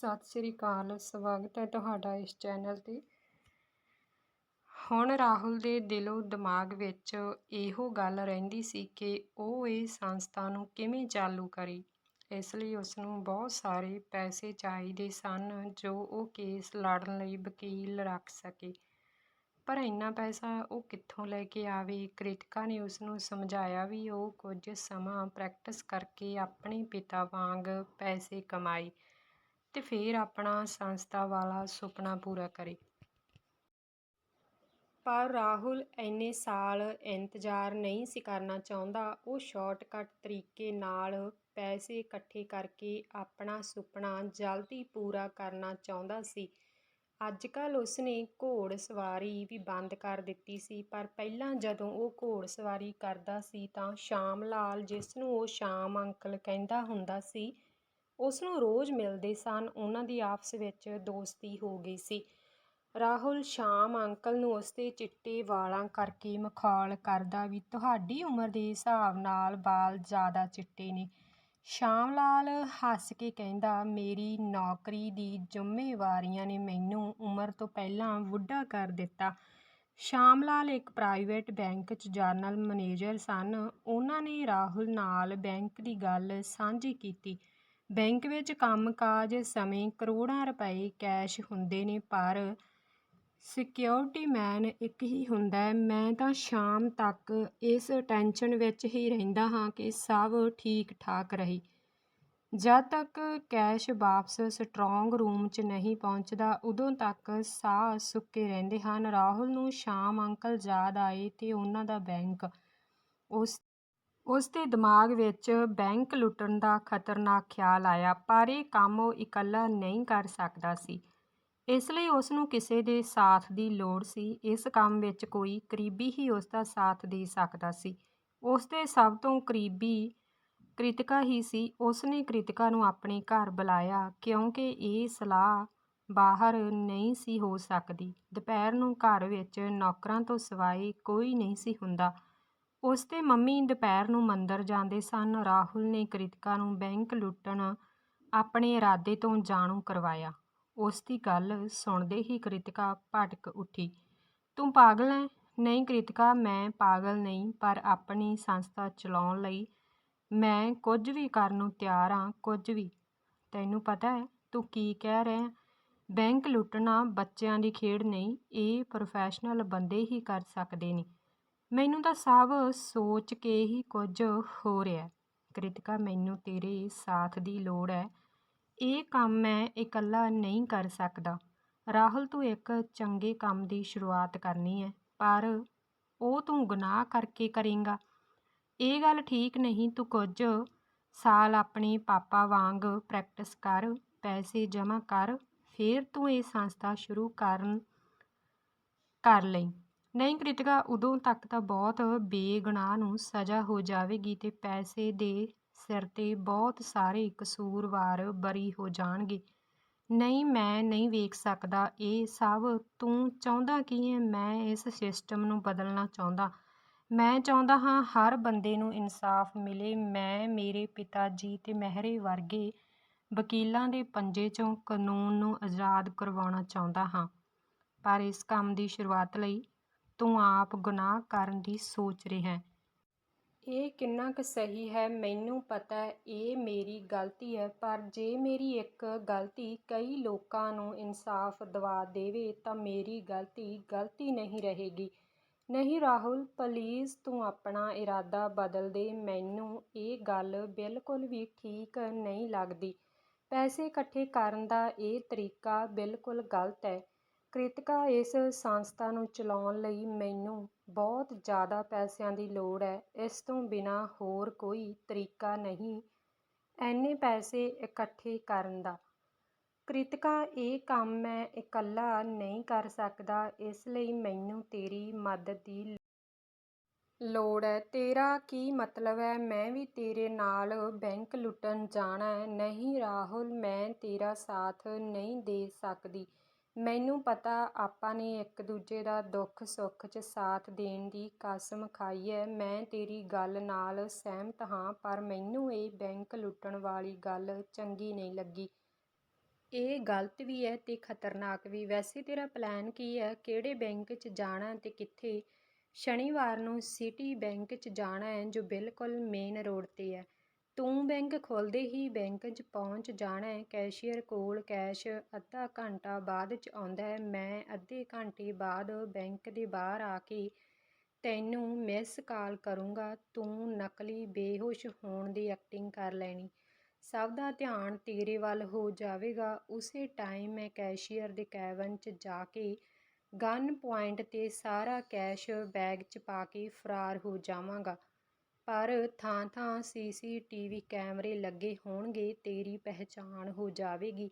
ਸਤਿ ਸ੍ਰੀ ਅਕਾਲ, ਸਵਾਗਤ ਹੈ ਤੁਹਾਡਾ ਇਸ ਚੈਨਲ 'ਤੇ। ਹੁਣ ਰਾਹੁਲ ਦੇ ਦਿਲੋਂ ਦਿਮਾਗ ਵਿੱਚ ਇਹੋ ਗੱਲ ਰਹਿੰਦੀ ਸੀ ਕਿ ਉਹ ਇਹ ਸੰਸਥਾ ਨੂੰ ਕਿਵੇਂ ਚਾਲੂ ਕਰੇ। ਇਸ ਲਈ ਉਸ ਨੂੰ ਬਹੁਤ ਸਾਰੇ ਪੈਸੇ ਚਾਹੀਦੇ ਸਨ ਜੋ ਉਹ ਕੇਸ ਲੜਨ ਲਈ ਵਕੀਲ ਰੱਖ ਸਕੇ। ਪਰ ਇੰਨਾ ਪੈਸਾ ਉਹ ਕਿੱਥੋਂ ਲੈ ਕੇ ਆਵੇ? ਕ੍ਰਿਤਿਕਾ ਨੇ ਉਸ ਨੂੰ ਸਮਝਾਇਆ ਵੀ ਉਹ ਕੁਝ ਸਮਾਂ ਪ੍ਰੈਕਟਿਸ ਕਰਕੇ ਆਪਣੇ ਪਿਤਾ ਵਾਂਗ ਪੈਸੇ ਕਮਾਏ। ਤੇ ਫਿਰ ਆਪਣਾ ਸੰਸਥਾ ਵਾਲਾ ਸੁਪਨਾ ਪੂਰਾ ਕਰੇ। ਪਰ ਰਾਹੁਲ ਇੰਨੇ ਸਾਲ ਇੰਤਜ਼ਾਰ ਨਹੀਂ ਸੀ ਕਰਨਾ ਚਾਹੁੰਦਾ। ਉਹ ਸ਼ਾਰਟਕਟ ਤਰੀਕੇ ਨਾਲ ਪੈਸੇ ਇਕੱਠੇ ਕਰਕੇ ਆਪਣਾ ਸੁਪਨਾ ਜਲਦੀ ਪੂਰਾ ਕਰਨਾ ਚਾਹੁੰਦਾ ਸੀ। ਅੱਜ ਕੱਲ੍ਹ ਉਸਨੇ ਘੋੜ ਸਵਾਰੀ ਵੀ ਬੰਦ ਕਰ ਦਿੱਤੀ ਸੀ। ਪਰ ਪਹਿਲਾਂ ਜਦੋਂ ਉਹ ਘੋੜ ਸਵਾਰੀ ਕਰਦਾ ਸੀ ਤਾਂ ਸ਼ਾਮ ਲਾਲ ਜਿਸ ਨੂੰ ਉਹ ਸ਼ਾਮ ਅੰਕਲ ਕਹਿੰਦਾ ਹੁੰਦਾ ਸੀ ਉਸ ਨੂੰ ਰੋਜ਼ ਮਿਲਦੇ ਸਨ। ਉਹਨਾਂ ਦੀ ਆਪਸ ਵਿੱਚ ਦੋਸਤੀ ਹੋ ਗਈ ਸੀ। ਰਾਹੁਲ ਸ਼ਾਮ ਅੰਕਲ ਨੂੰ ਉਸਦੇ ਚਿੱਟੇ ਵਾਲਾਂ ਕਰਕੇ ਮਖੌਲ ਕਰਦਾ ਵੀ ਤੁਹਾਡੀ ਉਮਰ ਦੇ ਹਿਸਾਬ ਨਾਲ ਵਾਲ ਜ਼ਿਆਦਾ ਚਿੱਟੇ ਨੇ। ਸ਼ਾਮ ਲਾਲ ਹੱਸ ਕੇ ਕਹਿੰਦਾ, ਮੇਰੀ ਨੌਕਰੀ ਦੀ ਜ਼ਿੰਮੇਵਾਰੀਆਂ ਨੇ ਮੈਨੂੰ ਉਮਰ ਤੋਂ ਪਹਿਲਾਂ ਬੁੱਢਾ ਕਰ ਦਿੱਤਾ ਸ਼ਾਮ ਲਾਲ ਇੱਕ ਪ੍ਰਾਈਵੇਟ ਬੈਂਕ 'ਚ ਜਨਰਲ ਮੈਨੇਜਰ ਸਨ। ਉਹਨਾਂ ਨੇ ਰਾਹੁਲ ਨਾਲ ਬੈਂਕ ਦੀ ਗੱਲ ਸਾਂਝੀ ਕੀਤੀ। ਬੈਂਕ ਵਿੱਚ ਕੰਮਕਾਜ ਸਮੇਂ ਕਰੋੜਾਂ ਰੁਪਏ ਕੈਸ਼ ਹੁੰਦੇ ਨੇ, ਪਰ ਸਿਕਿਉਰਿਟੀ ਮੈਨ ਇੱਕ ਹੀ ਹੁੰਦਾ ਮੈਂ ਤਾਂ ਸ਼ਾਮ ਤੱਕ ਇਸ ਟੈਨਸ਼ਨ ਵਿੱਚ ਹੀ ਰਹਿੰਦਾ ਹਾਂ ਕਿ ਸਭ ਠੀਕ ਠਾਕ ਰਹੇ। ਜਦ ਤੱਕ ਕੈਸ਼ ਵਾਪਸ ਸਟਰੋਂਗ ਰੂਮ 'ਚ ਨਹੀਂ ਪਹੁੰਚਦਾ, ਉਦੋਂ ਤੱਕ ਸਾਹ ਸੁੱਕੇ ਰਹਿੰਦੇ ਹਨ। ਰਾਹੁਲ ਨੂੰ ਸ਼ਾਮ ਅੰਕਲ ਯਾਦ ਆਏ ਅਤੇ ਉਹਨਾਂ ਦਾ ਬੈਂਕ ਉਸ ਉਸ ਦੇ ਦਿਮਾਗ ਵਿੱਚ ਬੈਂਕ ਲੁੱਟਣ ਦਾ ਖਤਰਨਾਕ ਖਿਆਲ ਆਇਆ, ਪਰ ਇਹ ਕੰਮ ਉਹ ਇਕੱਲਾ ਨਹੀਂ ਕਰ ਸਕਦਾ ਸੀ। ਇਸ ਲਈ ਉਸ ਨੂੰ ਕਿਸੇ ਦੇ ਸਾਥ ਦੀ ਲੋੜ ਸੀ। ਇਸ ਕੰਮ ਵਿੱਚ ਕੋਈ ਕਰੀਬੀ ਹੀ ਉਸ ਦਾ ਸਾਥ ਦੇ ਸਕਦਾ ਸੀ। ਉਸ ਦੇ ਸਭ ਤੋਂ ਕਰੀਬੀ ਕ੍ਰਿਤਿਕਾ ਹੀ ਸੀ। ਉਸ ਨੇ ਕ੍ਰਿਤਿਕਾ ਨੂੰ ਆਪਣੇ ਘਰ ਬੁਲਾਇਆ, ਕਿਉਂਕਿ ਇਹ ਸਲਾਹ ਬਾਹਰ ਨਹੀਂ ਸੀ ਹੋ ਸਕਦੀ। ਦੁਪਹਿਰ ਨੂੰ ਘਰ ਵਿੱਚ ਨੌਕਰਾਂ ਤੋਂ ਸਿਵਾਏ ਕੋਈ ਨਹੀਂ ਸੀ ਹੁੰਦਾ। ਉਸ ਦੇ ਮੰਮੀ ਦੁਪਹਿਰ ਨੂੰ ਮੰਦਰ ਜਾਂਦੇ ਸਨ। ਰਾਹੁਲ ਨੇ ਕ੍ਰਿਤਿਕਾ ਨੂੰ ਬੈਂਕ ਲੁੱਟਣ ਆਪਣੇ ਇਰਾਦੇ ਤੋਂ ਜਾਣੂ ਕਰਵਾਇਆ। ਉਸ ਦੀ ਗੱਲ ਸੁਣਦੇ ਹੀ ਕ੍ਰਿਤਿਕਾ ਭਟਕ ਉੱਠੀ। ਤੂੰ ਪਾਗਲ ਹੈ? ਨਹੀਂ ਕ੍ਰਿਤਿਕਾ, ਮੈਂ ਪਾਗਲ ਨਹੀਂ, ਪਰ ਆਪਣੀ ਸੰਸਥਾ ਚਲਾਉਣ ਲਈ ਮੈਂ ਕੁਝ ਵੀ ਕਰਨ ਨੂੰ ਤਿਆਰ ਹਾਂ, ਕੁਝ ਵੀ। ਤੈਨੂੰ ਪਤਾ ਹੈ, ਤੂੰ ਕੀ ਕਹਿ ਰਿਹਾ ਬੈਂਕ ਲੁੱਟਣਾ ਬੱਚਿਆਂ ਦੀ ਖੇਡ ਨਹੀਂ, ਇਹ ਪ੍ਰੋਫੈਸ਼ਨਲ ਬੰਦੇ ਹੀ ਕਰ ਸਕਦੇ ਨੇ। ਮੈਨੂੰ ਤਾਂ ਸਭ ਸੋਚ ਕੇ ਹੀ ਕੁਝ ਹੋ ਰਿਹਾ ਕ੍ਰਿਤਿਕਾ, ਮੈਨੂੰ ਤੇਰੇ ਸਾਥ ਦੀ ਲੋੜ ਹੈ। ਇਹ ਕੰਮ ਮੈਂ ਇਕੱਲਾ ਨਹੀਂ ਕਰ ਸਕਦਾ। ਰਾਹੁਲ, ਤੂੰ ਇੱਕ ਚੰਗੇ ਕੰਮ ਦੀ ਸ਼ੁਰੂਆਤ ਕਰਨੀ ਹੈ, ਪਰ ਉਹ ਤੂੰ ਗੁਨਾਹ ਕਰਕੇ ਕਰੇਂਗਾ। ਇਹ ਗੱਲ ਠੀਕ ਨਹੀਂ, ਤੂੰ ਕੁਝ ਸਾਲ ਆਪਣੇ ਪਾਪਾ ਵਾਂਗ ਪ੍ਰੈਕਟਿਸ ਕਰ, ਪੈਸੇ ਜਮ੍ਹਾਂ ਕਰ, ਫਿਰ ਤੂੰ ਇਹ ਸੰਸਥਾ ਸ਼ੁਰੂ ਕਰਨ, ਕਰ ਲਈ। ਨਹੀਂ ਕ੍ਰਿਤਿਕਾ ਉਦੋਂ ਤੱਕ ਤਾਂ ਬਹੁਤ ਬੇਗੁਨਾਹ ਨੂੰ ਸਜ਼ਾ ਹੋ ਜਾਵੇਗੀ ਤੇ ਪੈਸੇ ਦੇ ਸਿਰ ਤੇ ਬਹੁਤ ਸਾਰੇ ਕਸੂਰਵਾਰ ਬਰੀ ਹੋ ਜਾਣਗੇ। ਨਹੀਂ, ਮੈਂ ਨਹੀਂ ਵੇਖ ਸਕਦਾ। ਇਹ ਸਭ ਤੂੰ ਚਾਹੁੰਦਾ ਕੀ ਹੈ? ਮੈਂ ਇਸ ਸਿਸਟਮ ਨੂੰ ਬਦਲਣਾ ਚਾਹੁੰਦਾ। ਮੈਂ ਚਾਹੁੰਦਾ ਹਾਂ ਹਰ ਬੰਦੇ ਨੂੰ ਇਨਸਾਫ ਮਿਲੇ। ਮੈਂ, ਮੇਰੇ ਪਿਤਾ ਜੀ ਤੇ ਮਹਿਰੇ ਵਰਗੇ ਵਕੀਲਾਂ ਦੇ ਪੰਜੇ ਚੋਂ ਕਾਨੂੰਨ ਨੂੰ ਆਜ਼ਾਦ ਕਰਵਾਉਣਾ ਚਾਹੁੰਦਾ ਹਾਂ। ਪਰ ਇਸ ਕੰਮ ਦੀ ਸ਼ੁਰੂਆਤ ਲਈ ਤੂੰ ਆਪ ਗੁਨਾਹ ਕਰਨ ਦੀ ਸੋਚ ਰਿਹਾ ਇਹ ਕਿੰਨਾ ਕੁ ਸਹੀ ਹੈ, ਮੈਨੂੰ ਪਤਾ ਇਹ ਮੇਰੀ ਗਲਤੀ ਹੈ, ਪਰ ਜੇ ਮੇਰੀ ਇੱਕ ਗਲਤੀ ਕਈ ਲੋਕਾਂ ਨੂੰ ਇਨਸਾਫ ਦਿਵਾ ਦੇਵੇ, ਤਾਂ ਮੇਰੀ ਗਲਤੀ ਗਲਤੀ ਨਹੀਂ ਰਹੇਗੀ। ਨਹੀਂ ਰਾਹੁਲ ਪਲੀਜ਼ ਤੂੰ ਆਪਣਾ ਇਰਾਦਾ ਬਦਲ ਦੇ, ਮੈਨੂੰ ਇਹ ਗੱਲ ਬਿਲਕੁਲ ਵੀ ਠੀਕ ਨਹੀਂ ਲੱਗਦੀ। ਪੈਸੇ ਇਕੱਠੇ ਕਰਨ ਦਾ ਇਹ ਤਰੀਕਾ ਬਿਲਕੁਲ ਗਲਤ ਹੈ। ਕ੍ਰਿਤਿਕਾ ਇਸ ਸੰਸਥਾ ਨੂੰ ਚਲਾਉਣ ਲਈ ਮੈਨੂੰ ਬਹੁਤ ਜ਼ਿਆਦਾ ਪੈਸਿਆਂ ਦੀ ਲੋੜ ਹੈ। ਇਸ ਤੋਂ ਬਿਨਾਂ ਹੋਰ ਕੋਈ ਤਰੀਕਾ ਨਹੀਂ। ਐਨੇ ਪੈਸੇ ਇਕੱਠੇ ਕਰਨ ਦਾ। ਕ੍ਰਿਤਿਕਾ, ਇਹ ਕੰਮ ਮੈਂ ਇਕੱਲਾ ਨਹੀਂ ਕਰ ਸਕਦਾ। ਇਸ ਲਈ ਮੈਨੂੰ ਤੇਰੀ ਮਦਦ ਦੀ ਲੋੜ ਹੈ। ਤੇਰਾ ਕੀ ਮਤਲਬ ਹੈ? ਮੈਂ ਵੀ ਤੇਰੇ ਨਾਲ ਬੈਂਕ ਲੁੱਟਣ ਜਾਣਾ ਹੈ। ਨਹੀਂ ਰਾਹੁਲ, ਮੈਂ ਤੇਰਾ ਸਾਥ ਨਹੀਂ ਦੇ ਸਕਦੀ। ਮੈਨੂੰ ਪਤਾ ਆਪਾਂ ਨੇ ਇੱਕ ਦੂਜੇ ਦਾ ਦੁੱਖ ਸੁੱਖ 'ਚ ਸਾਥ ਦੇਣ ਦੀ ਕਸਮ ਖਾਈ ਹੈ ਮੈਂ ਤੇਰੀ ਗੱਲ ਨਾਲ ਸਹਿਮਤ ਹਾਂ, ਪਰ ਮੈਨੂੰ ਇਹ ਬੈਂਕ ਲੁੱਟਣ ਵਾਲੀ ਗੱਲ ਚੰਗੀ ਨਹੀਂ ਲੱਗੀ। ਇਹ ਗਲਤ ਵੀ ਹੈ ਅਤੇ ਖਤਰਨਾਕ ਵੀ। ਵੈਸੇ ਤੇਰਾ ਪਲਾਨ ਕੀ ਹੈ ਕਿਹੜੇ ਬੈਂਕ 'ਚ ਜਾਣਾ ਅਤੇ ਕਿੱਥੇ? ਸ਼ਨੀਵਾਰ ਨੂੰ ਸਿਟੀ ਬੈਂਕ 'ਚ ਜਾਣਾ ਹੈ ਜੋ ਬਿਲਕੁਲ ਮੇਨ ਰੋਡ ਤੇ ਹੈ ਤੂੰ ਬੈਂਕ ਖੋਲ੍ਹਦੇ ਹੀ ਬੈਂਕ 'ਚ ਪਹੁੰਚ ਜਾਣਾ ਕੈਸ਼ੀਅਰ ਕੋਲ ਕੈਸ਼ ਅੱਧਾ ਘੰਟਾ ਬਾਅਦ 'ਚ ਆਉਂਦਾ ਮੈਂ ਅੱਧੇ ਘੰਟੇ ਬਾਅਦ ਬੈਂਕ ਦੇ ਬਾਹਰ ਆ ਕੇ ਤੈਨੂੰ ਮਿਸ ਕਾਲ ਕਰੂੰਗਾ। ਤੂੰ ਨਕਲੀ ਬੇਹੋਸ਼ ਹੋਣ ਦੀ ਐਕਟਿੰਗ ਕਰ ਲੈਣੀ। ਸਭ ਦਾ ਧਿਆਨ ਤੇਰੇ ਵੱਲ ਹੋ ਜਾਵੇਗਾ। ਉਸੇ ਟਾਈਮ ਮੈਂ ਕੈਸ਼ੀਅਰ ਦੇ ਕੈਬਨ 'ਚ ਜਾ ਕੇ ਗਨ ਪੁਆਇੰਟ ਤੇ ਸਾਰਾ ਕੈਸ਼ ਬੈਗ 'ਚ ਪਾ ਕੇ ਫਰਾਰ ਹੋ ਜਾਵਾਂਗਾ। ਪਰ ਥਾਂ ਥਾਂ ਸੀਸੀਟੀਵੀ ਕੈਮਰੇ ਲੱਗੇ ਹੋਣਗੇ, ਤੇਰੀ ਪਹਿਚਾਣ ਹੋ ਜਾਵੇਗੀ।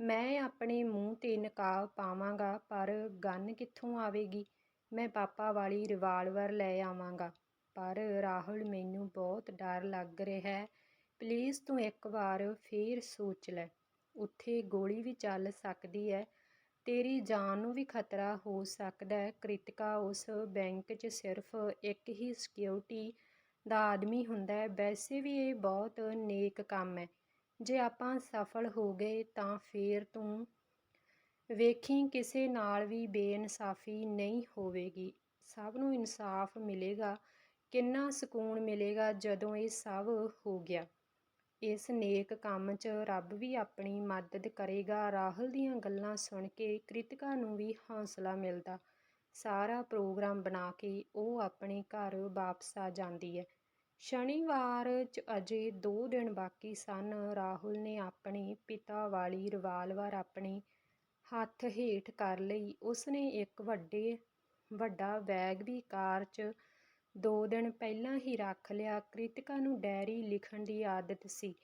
ਮੈਂ ਆਪਣੇ ਮੂੰਹ ਤੇ ਨਕਾਬ ਪਾਵਾਂਗਾ, ਪਰ ਗਨ ਕਿੱਥੋਂ ਆਵੇਗੀ? ਮੈਂ ਪਾਪਾ ਵਾਲੀ ਰਿਵਾਲਵਰ ਲੈ ਆਵਾਂਗਾ। ਪਰ ਰਾਹੁਲ, ਮੈਨੂੰ ਬਹੁਤ ਡਰ ਲੱਗ ਰਿਹਾ ਹੈ। ਪਲੀਜ਼ ਤੂੰ ਇੱਕ ਵਾਰ ਫੇਰ ਸੋਚ ਲੈ। ਉੱਥੇ ਗੋਲੀ ਵੀ ਚੱਲ ਸਕਦੀ ਹੈ। ਤੇਰੀ ਜਾਨ ਨੂੰ ਵੀ ਖਤਰਾ ਹੋ ਸਕਦਾ ਹੈ। ਕ੍ਰਿਤਿਕਾ, ਉਸ ਬੈਂਕ 'ਚ ਸਿਰਫ ਇੱਕ ਹੀ ਸਿਕਿਉਰਿਟੀ ਦਾ ਆਦਮੀ ਹੁੰਦਾ ਹੈ, ਵੈਸੇ ਵੀ ਇਹ ਬਹੁਤ ਨੇਕ ਕੰਮ ਹੈ। ਜੇ ਆਪਾਂ ਸਫਲ ਹੋ ਗਏ ਤਾਂ ਫੇਰ ਤੂੰ ਵੇਖੀ ਕਿਸੇ ਨਾਲ ਵੀ ਬੇਇਨਸਾਫੀ ਨਹੀਂ ਹੋਵੇਗੀ। ਸਭ ਨੂੰ ਇਨਸਾਫ ਮਿਲੇਗਾ, ਕਿੰਨਾ ਸਕੂਨ ਮਿਲੇਗਾ ਜਦੋਂ ਇਹ ਸਭ ਹੋ ਗਿਆ। ਇਸ ਨੇਕ ਕੰਮ 'ਚ ਰੱਬ ਵੀ ਆਪਣੀ ਮਦਦ ਕਰੇਗਾ। ਰਾਹੁਲ ਦੀਆਂ ਗੱਲਾਂ ਸੁਣ ਕੇ ਕ੍ਰਿਤਿਕਾ ਨੂੰ ਵੀ ਹੌਸਲਾ ਮਿਲਦਾ। ਸਾਰਾ ਪ੍ਰੋਗਰਾਮ ਬਣਾ ਕੇ ਉਹ ਆਪਣੇ ਘਰ ਵਾਪਸ ਆ ਜਾਂਦੀ ਹੈ। ਸ਼ਨੀਵਾਰ 'ਚ ਅਜੇ 2 ਦਿਨ ਬਾਕੀ ਸਨ। ਰਾਹੁਲ ਨੇ ਆਪਣੇ ਪਿਤਾ ਵਾਲੀ ਰਿਵਾਲਵਰ ਆਪਣੇ ਹੱਥ ਹੇਠ ਕਰ ਲਈ। ਉਸਨੇ ਇੱਕ ਵੱਡੇ, ਵੱਡਾ ਬੈਗ ਵੀ ਕਾਰ 'ਚ ਦੋ ਦਿਨ ਪਹਿਲਾਂ ਹੀ ਰੱਖ ਲਿਆ। ਕ੍ਰਿਤਿਕਾ ਨੂੰ ਡਾਇਰੀ ਲਿਖਣ ਦੀ ਆਦਤ ਸੀ।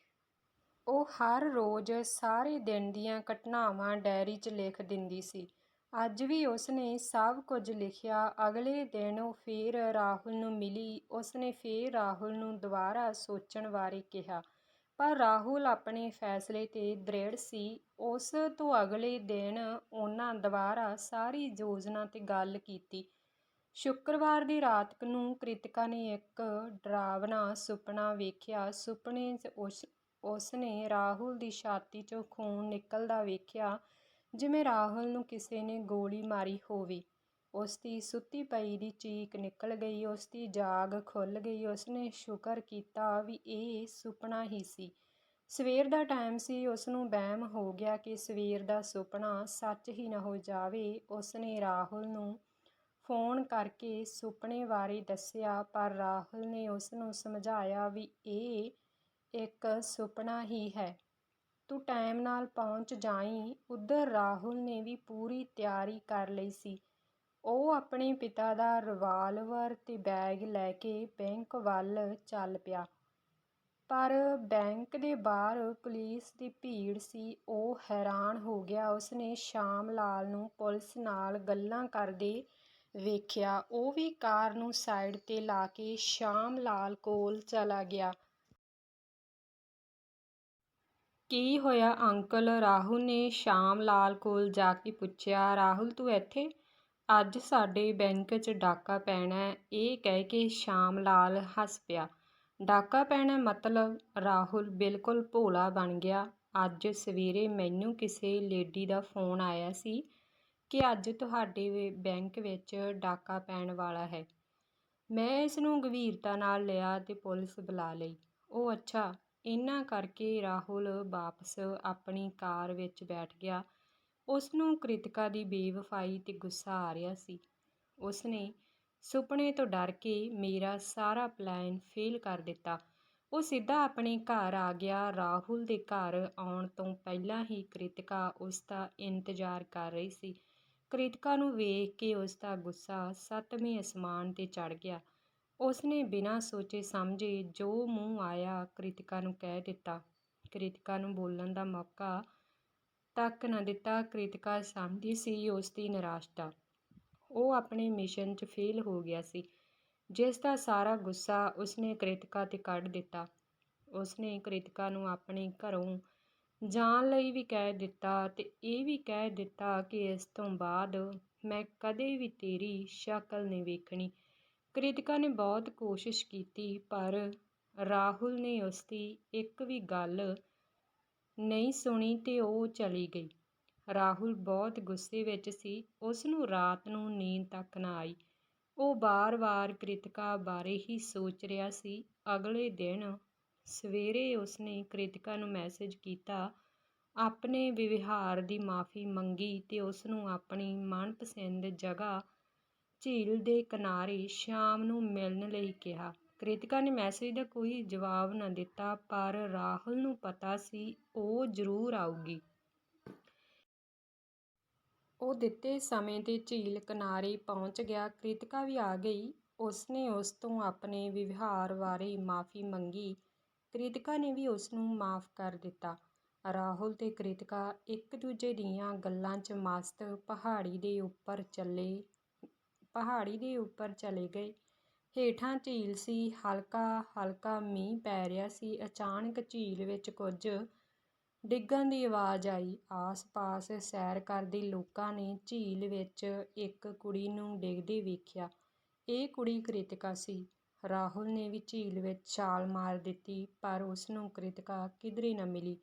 ਉਹ ਹਰ ਰੋਜ਼ ਸਾਰੇ ਦਿਨ ਦੀਆਂ ਘਟਨਾਵਾਂ ਡਾਇਰੀ 'ਚ ਲਿਖ ਦਿੰਦੀ ਸੀ। ਅੱਜ ਵੀ ਉਸਨੇ ਸਭ ਕੁਝ ਲਿਖਿਆ। ਅਗਲੇ ਦਿਨ ਉਹ ਫੇਰ ਰਾਹੁਲ ਨੂੰ ਮਿਲੀ। ਉਸਨੇ ਫੇਰ ਰਾਹੁਲ ਨੂੰ ਦੁਬਾਰਾ ਸੋਚਣ ਬਾਰੇ ਕਿਹਾ। ਪਰ ਰਾਹੁਲ ਆਪਣੇ ਫੈਸਲੇ ਤੇ ਦ੍ਰਿੜ ਸੀ। ਉਸ ਤੋਂ ਅਗਲੇ ਦਿਨ ਉਹਨਾਂ ਦੁਬਾਰਾ ਸਾਰੀ ਯੋਜਨਾ ਤੇ ਗੱਲ ਕੀਤੀ। ਸ਼ੁੱਕਰਵਾਰ ਦੀ ਰਾਤ ਨੂੰ ਕ੍ਰਿਤਿਕਾ ਨੇ ਇੱਕ ਡਰਾਵਨਾ ਸੁਪਨਾ ਵੇਖਿਆ। ਸੁਪਨੇ 'ਚ ਉਸ, ਉਸਨੇ ਰਾਹੁਲ ਦੀ ਛਾਤੀ 'ਚੋਂ ਖੂਨ ਨਿਕਲਦਾ ਵੇਖਿਆ। ਜਿਵੇਂ ਰਾਹੁਲ ਨੂੰ ਕਿਸੇ ਨੇ ਗੋਲੀ ਮਾਰੀ ਹੋਵੇ। ਉਸ ਦੀ ਸੁੱਤੀ ਪਈ ਦੀ ਚੀਕ ਨਿਕਲ ਗਈ, ਉਸ ਦੀ ਜਾਗ ਖੁੱਲ ਗਈ ਉਸਨੇ ਸ਼ੁਕਰ ਕੀਤਾ ਵੀ ਇਹ ਸੁਪਨਾ ਹੀ ਸੀ। ਸਵੇਰ ਦਾ ਟਾਈਮ ਸੀ, ਉਸ ਨੂੰ ਵਹਿਮ ਹੋ ਗਿਆ ਕਿ ਸਵੇਰ ਦਾ ਸੁਪਨਾ ਸੱਚ ਹੀ ਨਾ ਹੋ ਜਾਵੇ। ਉਸਨੇ ਰਾਹੁਲ ਨੂੰ ਫੋਨ ਕਰਕੇ ਸੁਪਨੇ ਬਾਰੇ ਦੱਸਿਆ, ਪਰ ਰਾਹੁਲ ਨੇ ਉਸ ਨੂੰ ਸਮਝਾਇਆ ਵੀ ਇਹ ਇੱਕ ਸੁਪਨਾ ਹੀ ਹੈ। ਤੂੰ ਟਾਈਮ ਨਾਲ ਪਹੁੰਚ ਜਾਈਂ। ਉੱਧਰ ਰਾਹੁਲ ਨੇ ਵੀ ਪੂਰੀ ਤਿਆਰੀ ਕਰ ਲਈ ਸੀ। ਉਹ ਆਪਣੇ ਪਿਤਾ ਦਾ ਰਿਵਾਲਵਰ ਤੇ ਬੈਗ ਲੈ ਕੇ ਬੈਂਕ ਵੱਲ ਚੱਲ ਪਿਆ। ਪਰ ਬੈਂਕ ਦੇ ਬਾਹਰ ਪੁਲਿਸ ਦੀ ਭੀੜ ਸੀ। ਉਹ ਹੈਰਾਨ ਹੋ ਗਿਆ। ਉਸਨੇ ਸ਼ਾਮ ਲਾਲ ਨੂੰ ਪੁਲਿਸ ਨਾਲ ਗੱਲਾਂ ਕਰਦੇ ਵੇਖਿਆ। ਉਹ ਵੀ ਕਾਰ ਨੂੰ ਸਾਈਡ ਤੇ ਲਾ ਕੇ ਸ਼ਾਮ ਲਾਲ ਕੋਲ ਚਲਾ ਗਿਆ। ਕੀ ਹੋਇਆ? ਅੰਕਲ ਰਾਹੁਲ ਨੇ ਸ਼ਾਮ ਲਾਲ ਕੋਲ ਜਾ ਕੇ ਪੁੱਛਿਆ, ਰਾਹੁਲ, ਤੂੰ ਇੱਥੇ? ਅੱਜ ਸਾਡੇ ਬੈਂਕ 'ਚ ਡਾਕਾ ਪੈਣਾ ਇਹ ਕਹਿ ਕੇ ਸ਼ਾਮ ਲਾਲ ਹੱਸ ਪਿਆ। ਡਾਕਾ ਪੈਣਾ ਮਤਲਬ? ਰਾਹੁਲ ਬਿਲਕੁਲ ਭੋਲਾ ਬਣ ਗਿਆ। ਅੱਜ ਸਵੇਰੇ ਮੈਨੂੰ ਕਿਸੇ ਲੇਡੀ ਦਾ ਫੋਨ ਆਇਆ ਸੀ ਕਿ ਅੱਜ ਤੁਹਾਡੇ ਬੈਂਕ ਵਿੱਚ ਡਾਕਾ ਪੈਣ ਵਾਲਾ ਹੈ। ਮੈਂ ਇਸ ਨੂੰ ਗੰਭੀਰਤਾ ਨਾਲ ਲਿਆ ਅਤੇ ਪੁਲਿਸ ਬੁਲਾ ਲਈ। ਉਹ ਅੱਛਾ ਇਹਨਾਂ ਕਰਕੇ ਰਾਹੁਲ ਵਾਪਸ ਆਪਣੀ ਕਾਰ ਵਿੱਚ ਬੈਠ ਗਿਆ। ਉਸ ਨੂੰ ਕ੍ਰਿਤਿਕਾ ਦੀ ਬੇਵਫਾਈ ਤੇ ਗੁੱਸਾ ਆ ਰਿਹਾ ਸੀ। ਉਸਨੇ ਸੁਪਨੇ ਤੋਂ ਡਰ ਕੇ ਮੇਰਾ ਸਾਰਾ ਪਲਾਨ ਫੇਲ ਕਰ ਦਿੱਤਾ। ਉਹ ਸਿੱਧਾ ਆਪਣੇ ਘਰ ਆ ਗਿਆ। ਰਾਹੁਲ ਦੇ ਘਰ ਆਉਣ ਤੋਂ ਪਹਿਲਾਂ ਹੀ ਕ੍ਰਿਤਿਕਾ ਉਸ ਦਾ ਇੰਤਜ਼ਾਰ ਕਰ ਰਹੀ ਸੀ। ਕ੍ਰਿਤਿਕਾ ਨੂੰ ਵੇਖ ਕੇ ਉਸ ਦਾ ਗੁੱਸਾ ਸੱਤਵੇਂ ਅਸਮਾਨ ਤੇ ਚੜ ਗਿਆ। ਉਸਨੇ ਬਿਨਾਂ ਸੋਚੇ ਸਮਝੇ ਜੋ ਮੂੰਹ ਆਇਆ ਕ੍ਰਿਤਿਕਾ ਨੂੰ ਕਹਿ ਦਿੱਤਾ। ਕ੍ਰਿਤਿਕਾ ਨੂੰ ਬੋਲਣ ਦਾ ਮੌਕਾ ਤੱਕ ਨਾ ਦਿੱਤਾ। ਕ੍ਰਿਤਿਕਾ ਸਮਝਦੀ ਸੀ ਉਸ ਦੀ ਨਿਰਾਸ਼ਤਾ। ਉਹ ਆਪਣੇ ਮਿਸ਼ਨ 'ਚ ਫੇਲ ਹੋ ਗਿਆ ਸੀ। ਜਿਸ ਦਾ ਸਾਰਾ ਗੁੱਸਾ ਉਸਨੇ ਕ੍ਰਿਤਿਕਾ ਤੇ ਕੱਢ ਦਿੱਤਾ। ਉਸਨੇ ਕ੍ਰਿਤਿਕਾ ਨੂੰ ਆਪਣੇ ਘਰੋਂ ਜਾਣ ਲਈ ਵੀ ਕਹਿ ਦਿੱਤਾ ਤੇ ਇਹ ਵੀ ਕਹਿ ਦਿੱਤਾ ਕਿ ਇਸ ਤੋਂ ਬਾਅਦ ਮੈਂ ਕਦੇ ਵੀ ਤੇਰੀ ਸ਼ਕਲ ਨਹੀਂ ਵੇਖਣੀ। ਕ੍ਰਿਤਿਕਾ ਨੇ ਬਹੁਤ ਕੋਸ਼ਿਸ਼ ਕੀਤੀ ਪਰ ਰਾਹੁਲ ਨੇ ਉਸ ਦੀ ਇੱਕ ਵੀ ਗੱਲ ਨਹੀਂ ਸੁਣੀ ਤੇ ਉਹ ਚਲੀ ਗਈ। ਰਾਹੁਲ ਬਹੁਤ ਗੁੱਸੇ ਵਿੱਚ ਸੀ। ਉਸਨੂੰ ਰਾਤ ਨੂੰ ਨੀਂਦ ਤੱਕ ਨਾ ਆਈ। ਉਹ ਵਾਰ-ਵਾਰ ਕ੍ਰਿਤਿਕਾ ਬਾਰੇ ਹੀ ਸੋਚ ਰਿਹਾ ਸੀ। ਅਗਲੇ ਦਿਨ ਸਵੇਰੇ ਉਸਨੇ ਕ੍ਰਿਤਿਕਾ ਨੂੰ ਮੈਸੇਜ ਕੀਤਾ, ਆਪਣੇ ਵਿਵਹਾਰ ਦੀ ਮਾਫ਼ੀ ਮੰਗੀ ਤੇ ਉਸਨੂੰ ਆਪਣੀ ਮਨਪਸੰਦ ਜਗ੍ਹਾ ਝੀਲ ਦੇ ਕਿਨਾਰੇ ਸ਼ਾਮ ਨੂੰ ਮਿਲਣ ਲਈ ਕਿਹਾ। ਕ੍ਰਿਤਿਕਾ ਨੇ ਮੈਸੇਜ ਦਾ ਕੋਈ ਜਵਾਬ ਨਾ ਦਿੱਤਾ, ਪਰ ਰਾਹੁਲ ਨੂੰ ਪਤਾ ਸੀ ਉਹ ਜ਼ਰੂਰ ਆਊਗੀ। ਉਹ ਦਿੱਤੇ ਸਮੇਂ ਤੇ ਝੀਲ ਕਿਨਾਰੇ ਪਹੁੰਚ ਗਿਆ। ਕ੍ਰਿਤਿਕਾ ਵੀ ਆ ਗਈ। ਉਸਨੇ ਉਸ ਤੋਂ ਆਪਣੇ ਵਿਵਹਾਰ ਬਾਰੇ ਮਾਫ਼ੀ ਮੰਗੀ। ਕ੍ਰਿਤਿਕਾ ਨੇ ਵੀ ਉਸਨੂੰ ਮਾਫ਼ ਕਰ ਦਿੱਤਾ। ਰਾਹੁਲ ਤੇ ਕ੍ਰਿਤਿਕਾ ਇੱਕ-ਦੂਜੇ ਦੀਆਂ ਗੱਲਾਂ 'ਚ ਮਸਤ ਪਹਾੜੀ ਦੇ ਉੱਪਰ ਚੱਲੇ ਪਹਾੜੀ ਦੇ ਉੱਪਰ ਚਲੇ ਗਏ। ਹੇਠਾਂ ਝੀਲ ਸੀ। ਹਲਕਾ-ਹਲਕਾ ਮੀਂਹ ਪੈ ਰਿਹਾ ਸੀ। ਅਚਾਨਕ ਝੀਲ ਵਿੱਚ ਕੁਝ ਡਿੱਗਣ ਦੀ ਆਵਾਜ਼ ਆਈ। ਆਸ-ਪਾਸ ਸੈਰ ਕਰਦੇ ਲੋਕਾਂ ਨੇ ਝੀਲ ਵਿੱਚ ਇੱਕ ਕੁੜੀ ਨੂੰ ਡਿੱਗਦੇ ਵੇਖਿਆ। ਇਹ ਕੁੜੀ ਕ੍ਰਿਤਿਕਾ ਸੀ। ਰਾਹੁਲ ਨੇ ਵੀ ਝੀਲ ਵਿੱਚ ਛਾਲ ਮਾਰ ਦਿੱਤੀ, ਪਰ ਉਸਨੂੰ ਕ੍ਰਿਤਿਕਾ ਕਿਧਰੇ ਨਾ ਮਿਲੀ।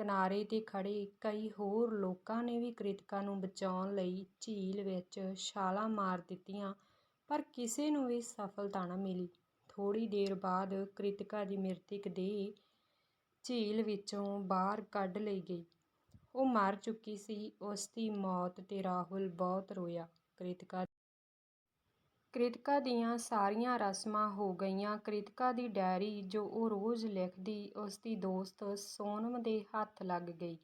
ਕਿਨਾਰੇ ਤੇ ਖੜ੍ਹੇ ਕਈ ਹੋਰ ਲੋਕਾਂ ਨੇ ਵੀ ਕ੍ਰਿਤਿਕਾ ਨੂੰ ਬਚਾਉਣ ਲਈ ਝੀਲ ਵਿੱਚ ਛਾਲਾਂ ਮਾਰ ਦਿੱਤੀਆਂ, ਪਰ ਕਿਸੇ ਨੂੰ ਵੀ ਸਫ਼ਲਤਾ ਨਾ ਮਿਲੀ। ਥੋੜ੍ਹੀ ਦੇਰ ਬਾਅਦ ਕ੍ਰਿਤਿਕਾ ਦੀ ਮ੍ਰਿਤਕ ਦੇਹ ਝੀਲ ਵਿੱਚੋਂ ਬਾਹਰ ਕੱਢ ਲਈ ਗਈ। ਉਹ ਮਰ ਚੁੱਕੀ ਸੀ। ਉਸ ਦੀ ਮੌਤ 'ਤੇ ਰਾਹੁਲ ਬਹੁਤ ਰੋਇਆ। ਕ੍ਰਿਤਿਕਾ ਦੀਆਂ ਸਾਰੀਆਂ ਰਸਮਾਂ ਹੋ ਗਈਆਂ। ਕ੍ਰਿਤਿਕਾ ਦੀ ਡਾਇਰੀ, ਜੋ ਉਹ ਰੋਜ਼ ਲਿਖਦੀ, ਉਸਦੀ ਦੋਸਤ ਸੋਨਮ ਦੇ ਹੱਥ ਲੱਗ ਗਈ।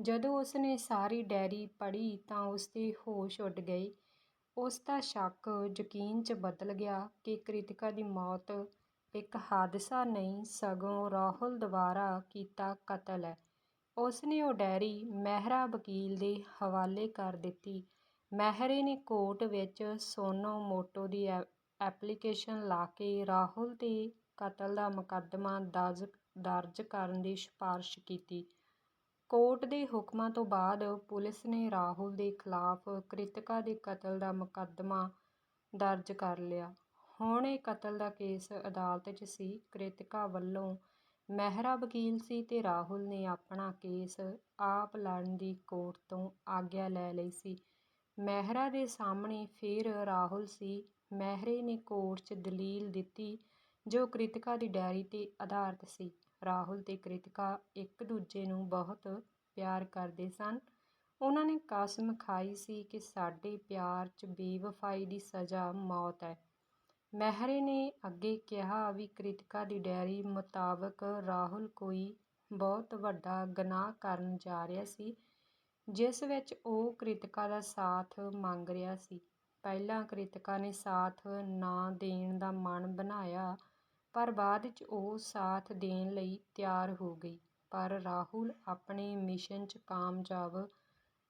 ਜਦੋਂ ਉਸਨੇ ਸਾਰੀ ਡਾਇਰੀ ਪੜ੍ਹੀ ਤਾਂ ਉਸਦੇ ਹੋਸ਼ ਉੱਡ ਗਏ। ਉਸਦਾ ਸ਼ੱਕ ਯਕੀਨ 'ਚ ਬਦਲ ਗਿਆ ਕਿ ਕ੍ਰਿਤਿਕਾ ਦੀ ਮੌਤ ਇੱਕ ਹਾਦਸਾ ਨਹੀਂ, ਸਗੋਂ ਰਾਹੁਲ ਦੁਆਰਾ ਕੀਤਾ ਕਤਲ ਹੈ। ਉਸਨੇ ਉਹ ਡਾਇਰੀ ਮਹਿਰਾ ਵਕੀਲ ਦੇ ਹਵਾਲੇ ਕਰ ਦਿੱਤੀ। ਮਹਿਰੇ ਨੇ ਕੋਰਟ ਵਿੱਚ ਸੁਨੋ ਮੋਟੋ ਦੀ ਐਪਲੀਕੇਸ਼ਨ ਲਾ ਕੇ ਰਾਹੁਲ 'ਤੇ ਕਤਲ ਦਾ ਮੁਕੱਦਮਾ ਦਰਜ ਦਰਜ ਕਰਨ ਦੀ ਸਿਫ਼ਾਰਸ਼ ਕੀਤੀ। ਕੋਰਟ ਦੇ ਹੁਕਮਾਂ ਤੋਂ ਬਾਅਦ ਪੁਲਿਸ ਨੇ ਰਾਹੁਲ ਦੇ ਖਿਲਾਫ਼ ਕ੍ਰਿਤਿਕਾ ਦੇ ਕਤਲ ਦਾ ਮੁਕੱਦਮਾ ਦਰਜ ਕਰ ਲਿਆ। ਹੁਣ ਇਹ ਕਤਲ ਦਾ ਕੇਸ ਅਦਾਲਤ 'ਚ ਸੀ। ਕ੍ਰਿਤਿਕਾ ਵੱਲੋਂ ਮਹਿਰਾ ਵਕੀਲ ਸੀ ਤੇ ਰਾਹੁਲ ਨੇ ਆਪਣਾ ਕੇਸ ਆਪ ਲੜਨ ਦੀ ਕੋਰਟ ਤੋਂ ਆਗਿਆ ਲੈ ਲਈ ਸੀ। ਮਹਿਰਾ ਦੇ ਸਾਹਮਣੇ ਫਿਰ ਰਾਹੁਲ ਸੀ। ਮਹਿਰੇ ਨੇ ਕੋਰਟ 'ਚ ਦਲੀਲ ਦਿੱਤੀ, ਜੋ ਕ੍ਰਿਤਿਕਾ ਦੀ ਡਾਇਰੀ 'ਤੇ ਆਧਾਰਿਤ ਸੀ। ਰਾਹੁਲ ਤੇ ਕ੍ਰਿਤਿਕਾ ਇੱਕ-ਦੂਜੇ ਨੂੰ ਬਹੁਤ ਪਿਆਰ ਕਰਦੇ ਸਨ। ਉਨ੍ਹਾਂ ਨੇ ਕਸਮ ਖਾਈ ਸੀ ਕਿ ਸਾਡੇ ਪਿਆਰ 'ਚ ਬੇਵਫ਼ਾਈ ਦੀ ਸਜ਼ਾ ਮੌਤ ਹੈ। ਮਹਿਰੇ ਨੇ ਅੱਗੇ ਕਿਹਾ ਵੀ ਕ੍ਰਿਤਿਕਾ ਦੀ ਡਾਇਰੀ ਮੁਤਾਬਕ ਰਾਹੁਲ ਕੋਈ ਬਹੁਤ ਵੱਡਾ ਗੁਨਾਹ ਕਰਨ ਜਾ ਰਿਹਾ ਸੀ, ਜਿਸ ਵਿੱਚ ਉਹ ਕ੍ਰਿਤਿਕਾ ਦਾ ਸਾਥ ਮੰਗ ਰਿਹਾ ਸੀ। ਪਹਿਲਾਂ ਕ੍ਰਿਤਿਕਾ ਨੇ ਸਾਥ ਨਾ ਦੇਣ ਦਾ ਮਨ ਬਣਾਇਆ, ਪਰ ਬਾਅਦ 'ਚ ਉਹ ਸਾਥ ਦੇਣ ਲਈ ਤਿਆਰ ਹੋ ਗਈ। ਪਰ ਰਾਹੁਲ ਆਪਣੇ ਮਿਸ਼ਨ 'ਚ ਕਾਮਯਾਬ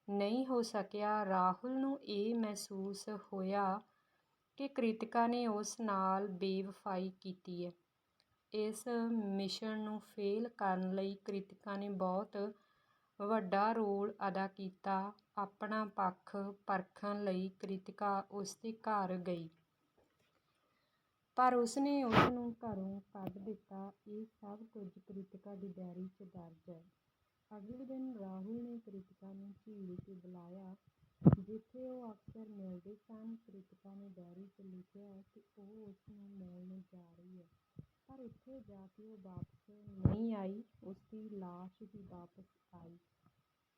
ਨਹੀਂ ਹੋ ਸਕਿਆ। ਰਾਹੁਲ ਨੂੰ ਇਹ ਮਹਿਸੂਸ ਹੋਇਆ ਕਿ ਕ੍ਰਿਤਿਕਾ ਨੇ ਉਸ ਨਾਲ ਬੇਵਫ਼ਾਈ ਕੀਤੀ ਹੈ। ਇਸ ਮਿਸ਼ਨ ਨੂੰ ਫੇਲ ਕਰਨ ਲਈ ਕ੍ਰਿਤਿਕਾ ਨੇ ਬਹੁਤ ਵੱਡਾ ਰੋਲ ਅਦਾ ਕੀਤਾ। ਆਪਣਾ ਪੱਖ ਪਰਖਣ ਲਈ ਕ੍ਰਿਤਿਕਾ ਉਸਦੇ ਘਰ ਗਈ। ਪਰ ਉਸਨੇ ਉਸਨੂੰ ਘਰੋਂ ਕੱਢ ਦਿੱਤਾ। ਇਹ ਸਭ ਕੁਝ ਕ੍ਰਿਤਿਕਾ ਦੀ ਡਾਇਰੀ 'ਚ ਦਰਜ ਹੈ। ਅਗਲੇ ਦਿਨ ਰਾਹੁਲ ਨੇ ਕ੍ਰਿਤਿਕਾ ਨੂੰ ਝੀਲ 'ਤੇ ਬੁਲਾਇਆ, ਜਿੱਥੇ ਉਹ ਅਕਸਰ ਮਿਲਦੇ ਸਨ। ਕ੍ਰਿਤਿਕਾ ਨੇ ਡਾਇਰੀ 'ਚ ਲਿਖਿਆ ਕਿ ਉਹ ਉਸਨੂੰ ਮਿਲਣ ਜਾ ਰਹੀ ਹੈ, ਪਰ ਉੱਥੇ ਜਾ ਕੇ ਉਹ ਵਾਪਸ ਨਹੀਂ ਆਈ। ਉਸਦੀ ਲਾਸ਼ ਹੀ ਵਾਪਸ ਆਈ।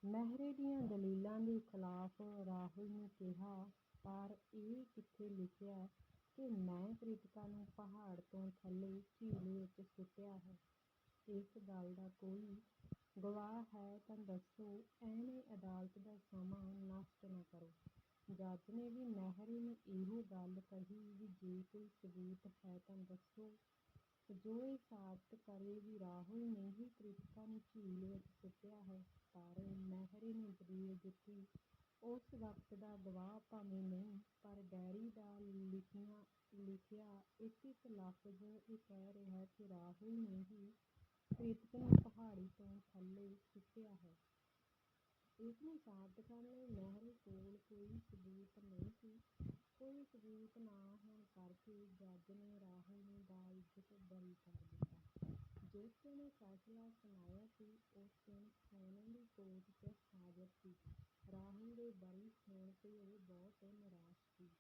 ਮਹਿਰੇ ਦੀਆਂ ਦਲੀਲਾਂ ਦੇ ਖਿਲਾਫ਼ ਰਾਹੁਲ ਨੇ ਕਿਹਾ, ਪਰ ਇਹ ਕਿੱਥੇ ਲਿਖਿਆ ਕਿ ਮੈਂ ਕ੍ਰਿਤਿਕਾ ਨੂੰ ਪਹਾੜ ਤੋਂ ਥੱਲੇ ਝੀਲ ਵਿੱਚ ਸੁੱਟਿਆ ਹੈ। ਇਸ ਗੱਲ ਦਾ ਕੋਈ ਗਵਾਹ ਹੈ ਤਾਂ ਦੱਸੋ। ਐਵੇਂ ਅਦਾਲਤ ਦਾ ਸਮਾਂ ਨਸ਼ਟ ਨਾ ਕਰੋ। ਜੱਜ ਨੇ ਵੀ ਮਹਿਰੇ ਨੂੰ ਇਹੋ ਗੱਲ ਕਹੀ ਵੀ ਜੇ ਕੋਈ ਸਬੂਤ ਹੈ ਤਾਂ ਦੱਸੋ, ਜੋ ਸਾਬਤ ਕਰੇ ਵੀ ਰਾਹੁਲ ਨੇ ਹੀ ਕ੍ਰਿਤਿਕਾ ਨੂੰ ਝੀਲ ਵਿੱਚ ਸੁੱਟਿਆ ਹੈ। ਪਰ ਮਹਿਰੇ ਨੇ ਦਲੀਲ ਦਿੱਤੀ, ਉਸ ਵਕਤ ਦਾ ਗਵਾਹ ਭਾਵੇਂ ਨਹੀਂ, ਪਰ ਡਾਇਰੀ ਦਾ ਲਿਖਿਆ ਇੱਕ-ਇੱਕ ਲਫ਼ਜ਼ ਇਹ ਕਹਿ ਰਿਹਾ ਕਿ ਰਾਹੁਲ ਨੇ ਹੀ ਕ੍ਰਿਤਿਕਾ ਨੂੰ ਪਹਾੜੀ ਤੋਂ ਥੱਲੇ ਸੁੱਟਿਆ ਹੈ। ਇਸ ਸਾਬਤ ਕਰਨ ਲਈ ਮਹਿਰੇ ਕੋਲ ਕੋਈ ਸਬੂਤ ਨਹੀਂ ਸੀ। ਕੋਈ ਸਬੂਤ ਨਾ ਹੋਣ ਕਰਕੇ ਜੱਜ ਨੇ ਰਾਹੁਲ ਨੂੰ ਬਾਇਜ਼ਤ ਬਰੀ ਕਰ ਦਿੱਤਾ। ਜਿਸ ਦਿਨ ਇਹ ਫੈਸਲਾ ਸੁਣਾਇਆ ਸੀ, ਉਸ ਦਿਨ ਸੋਨਮ ਵੀ ਕੋਰਟ 'ਚ ਹਾਜ਼ਰ ਸੀ। ਰਾਹੁਲ ਦੇ ਬਰੀ ਹੋਣ ਤੇ ਉਹ ਬਹੁਤ ਨਿਰਾਸ਼ ਸੀ।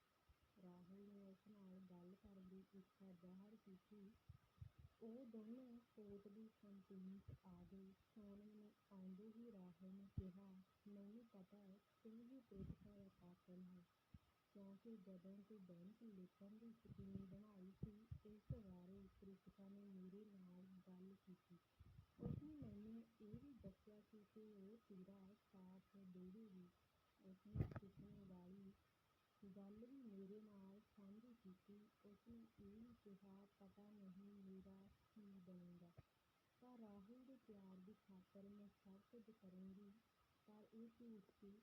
ਰਾਹੁਲ ਨੇ ਉਸ ਨਾਲ ਗੱਲ ਕਰਨ ਦੀ ਇੱਛਾ ਜ਼ਾਹਰ ਕੀਤੀ। ਉਹ ਦੋਨੋਂ ਕੋਰਟ ਦੀ ਕੰਟੀਨ 'ਚ ਆ ਗਏ। ਸੋਨਮ ਨੇ ਆਉਂਦੇ ਹੀ ਰਾਹੁਲ ਨੂੰ ਕਿਹਾ, ਮੈਨੂੰ ਪਤਾ ਹੈ, ਤੂੰ ਹੀ ਕ੍ਰਿਤਿਕਾ ਦਾ ਕਾਤਲ ਹੈ। ਕਿਉਂਕਿ ਜਦੋਂ ਤੂੰ ਬੈਂਕ ਲੁੱਟਣ ਦੀ ਸਕੀਮ ਬਣਾਈ ਸੀ, ਇਸ ਬਾਰੇ ਕ੍ਰਿਤਿਕਾ ਨੇ ਮੇਰੇ ਨਾਲ ਗੱਲ ਕੀਤੀ। ਉਸਨੇ ਮੈਨੂੰ ਇਹ ਵੀ ਦੱਸਿਆ ਸੀ ਕਿ ਉਹ ਤੇਰਾ ਸਾਥ ਦੇਵੇਗੀ। ਉਸਨੇ ਸੁਪਨੇ ਵਾਲੀ ਗੱਲ ਵੀ ਮੇਰੇ ਨਾਲ ਸਾਂਝੀ ਕੀਤੀ। ਉਸਨੇ ਇਹ ਵੀ ਕਿਹਾ, ਪਤਾ ਨਹੀਂ ਮੇਰਾ ਕੀ ਬਣੇਗਾ। ਪਰ ਰਾਹੁਲ ਦੇ ਪਿਆਰ ਦੀ ਖਾਤਰ ਮੈਂ ਸਭ ਕੁਝ ਕਰੂੰਗੀ। ਪਰ ਇਹ ਝੂਠ ਸੀ।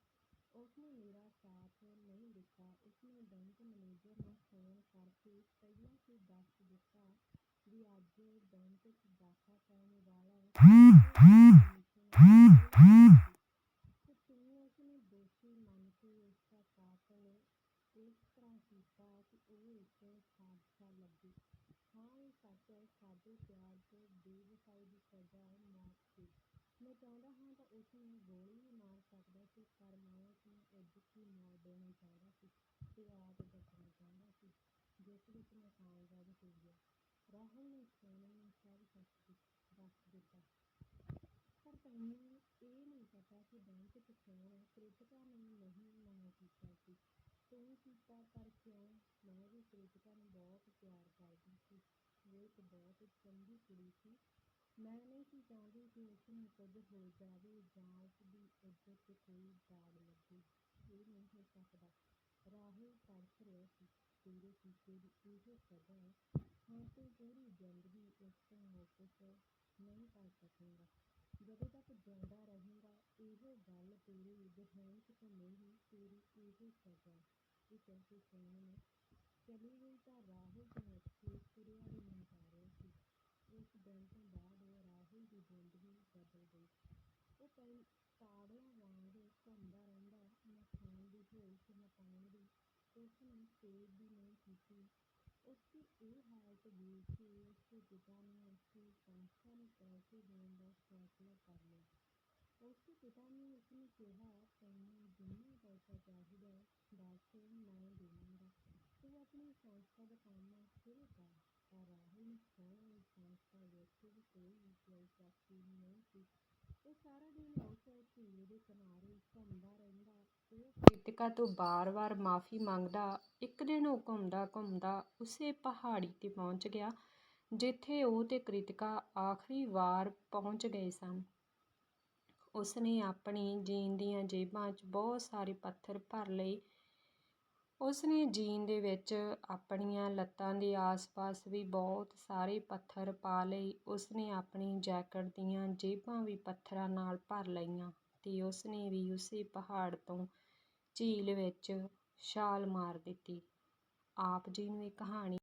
ਉਸਨੇ ਮੇਰਾ ਸਾਥ ਨਹੀਂ ਦਿੱਤਾ। ਉਸਨੇ ਬੈਂਕ ਮੈਨੇਜਰ ਨੂੰ ਫੋਨ ਕਰਕੇ ਪਹਿਲਾਂ ਹੀ ਦੱਸ ਦਿੱਤਾ ਵੀ ਅੱਜ ਬੈਂਕ 'ਚ ਡਾਕਾ ਪੈਣ ਵਾਲਾ ਹੈ। ਤੇ ਤੂੰ ਉਸਨੂੰ ਦੋਸ਼ੀ ਮੰਨ ਕੇ ਉਸਦਾ ਕਾਤਲ ਇਸ ਤਰ੍ਹਾਂ ਕੀਤਾ ਕਿ ਉਹ ਇੱਕ ਹਾਦਸਾ ਲੱਗੇ ਹਾਂ ਇਹ ਸੱਚ ਹੈ ਸਾਡੇ ਪਿਆਰ 'ਚ ਬੇਵਫਾਈ ਦੀ ਸਜ਼ਾ ਹੈ ਮੌਤ ਸੀ। ਮੈਂ ਚਾਹੁੰਦਾ ਹਾਂ ਤਾਂ ਉਸਨੂੰ ਗੋਲੀ ਮਾਰ ਸਕਦਾ ਸੀ, ਪਰ ਮੈਂ ਉਸਨੂੰ ਉੱਦਕ ਹੀ ਦੇਣਾ ਚਾਹੁੰਦਾ ਸੀ ਤੇ ਆਪ ਬਚਣਾ ਚਾਹੁੰਦਾ ਸੀ, ਜਿਸ ਵਿੱਚ ਮੈਂ ਕਾਮਯਾਬ ਹੋ ਗਿਆ। ਰਾਹੁਲ ਨੇ ਸੋਨਮ ਨੂੰ ਸਭ ਸੱਚ ਦੱਸ ਦਿੱਤਾ। ਪਰ ਤੈਨੂੰ ਇਹ ਨਹੀਂ ਪਤਾ ਕਿ ਬੈਂਕ 'ਚ ਫੋਨ ਕ੍ਰਿਤਿਕਾ ਨੇ ਨਹੀਂ ਮੈਂ ਕੀਤਾ ਸੀ। ਤੂੰ ਕੀਤਾ ਪਰ ਕਿਉਂ? ਮੈਂ ਵੀ ਕ੍ਰਿਤਿਕਾ ਨੂੰ ਬਹੁਤ ਪਿਆਰ ਕਰਦੀ ਸੀ। ਉਹ ਇੱਕ ਬਹੁਤ ਚੰਗੀ ਕੁੜੀ ਸੀ। ਮੈਂ ਨਹੀਂ ਸੀ ਚਾਹੁੰਦੀ ਕਿ ਉਸ ਨੂੰ ਕੁਝ ਹੋ ਜਾਵੇ ਜਾਂ ਉਸ ਦੀ ਇੱਜ਼ਤ 'ਤੇ ਕੋਈ ਦਾਗ ਲੱਗੇ ਇਹ ਨਹੀਂ ਹੋ ਸਕਦਾ ਰਾਹੁਲ ਤੜਫ ਰਿਹਾ ਸੀ ਤੇਰੇ ਕੀਤੇ ਦੀ ਇਹੋ ਸਜ਼ਾ ਹੈ ਹੁਣ ਤੂੰ ਪੂਰੀ ਜ਼ਿੰਦਗੀ ਇਸ ਤੋਂ ਵਾਪਸ ਨਹੀਂ ਕਰ ਸਕੇਂਗਾ ਜਦੋਂ ਤੱਕ ਜਿਉਂਦਾ ਰਹੇਂਗਾ ਇਹੋ ਗੱਲ ਤੇਰੇ ਜ਼ਹਿਨ 'ਚ ਘੁੰਮੇਗੀ ਤੇਰੀ ਇਹੋ ਸਜ਼ਾ ਹੈ ਇਹ ਕਹਿ ਕੇ ਸੋਨਮ ਨੇ ਚਲੀ ਗਈ ਤਾਂ ਰਾਹੁਲ ਤੋਂ ਉੱਥੇ ਤੁਰਿਆ ਵੀ ਨਹੀਂ ਜਾ ਰਿਹਾ ਸੀ ਉਸ ਦਿਨ ਤੋਂ ਬਾਅਦ ਰਾਹੁਲ ਦੀ ਜ਼ਿੰਦਗੀ ਬਦਲ ਗਈ ਉਹ ਪਹਿ ਵਾਂਗ ਘੁੰਮਦਾ ਰਹਿੰਦਾ। ਨਾ ਖਾਣ ਦੀ ਹੋਸ਼ ਨਾ ਪਾਉਣ ਦੀ ਉਸਨੇ ਸੇਵ ਵੀ ਨਹੀਂ ਕੀਤੀ। ਉਸਦੀ ਇਹ ਹਾਲਤ ਵੇਖ ਕੇ ਉਸਦੇ ਪਿਤਾ ਨੇ ਉਸਦੀ ਸੰਸਥਾ ਨੂੰ ਪੈਸੇ ਦੇਣ ਦਾ ਫੈਸਲਾ ਕਰ ਲਿਆ। ਉਸਦੇ ਪਿਤਾ ਨੇ ਉਸਨੂੰ ਕਿਹਾ, ਤੈਨੂੰ ਜਿੰਨਾ ਪੈਸਾ ਚਾਹੀਦਾ, ਦੱਸ ਮੈਂ ਦੇਵਾਂਗਾ। ਤੂੰ ਆਪਣੀ ਸੰਸਥਾ ਦਾ ਕੰਮ ਸ਼ੁਰੂ ਕਰ। ਪਰ ਰਾਹੁਲ ਸੰਸਥਾ ਵਿੱਚ ਕੋਈ ਵੀ ਦਿਲਚਸਪੀ ਨਹੀਂ ਸੀ ਉਹ ਸਾਰਾ ਦਿਨ ਉਸ ਝੀਲ ਦੇ ਕਿਨਾਰੇ ਘੁੰਮਦਾ ਰਹਿੰਦਾ ਉਹ ਕ੍ਰਿਤਿਕਾ ਤੋਂ ਬਾਰ-ਬਾਰ ਮਾਫੀ ਮੰਗਦਾ, ਇੱਕ ਦਿਨ ਉਹ ਘੁੰਮਦਾ ਘੁੰਮਦਾ ਉਸੇ ਪਹਾੜੀ ਤੇ ਪਹੁੰਚ ਗਿਆ, ਜਿੱਥੇ ਉਹ ਤੇ ਕ੍ਰਿਤਿਕਾ ਆਖਰੀ ਵਾਰ ਪਹੁੰਚ ਗਏ ਸਨ। ਉਸਨੇ ਆਪਣੀ ਜੀਨ ਦੀਆਂ ਜੇਬਾਂ 'ਚ ਬਹੁਤ ਸਾਰੇ ਪੱਥਰ ਭਰ ਲਏ ਉਸ ਨੇ ਜੀਨ ਦੇ ਵਿੱਚ ਆਪਣੀਆਂ ਲੱਤਾਂ ਦੇ ਆਸ-ਪਾਸ ਵੀ ਬਹੁਤ ਸਾਰੇ ਪੱਥਰ ਪਾ ਲਏ। ਉਸਨੇ ਆਪਣੀ ਜੈਕਟ ਦੀਆਂ ਜੇਬਾਂ ਵੀ ਪੱਥਰਾਂ ਨਾਲ ਭਰ ਲਈਆਂ ਤੇ ਉਸਨੇ ਵੀ ਉਸੇ ਪਹਾੜ ਤੋਂ ਝੀਲ ਵਿੱਚ ਛਾਲ ਮਾਰ ਦਿੱਤੀ। ਆਪ ਜੀ ਨੂੰ ਇਹ ਕਹਾਣੀ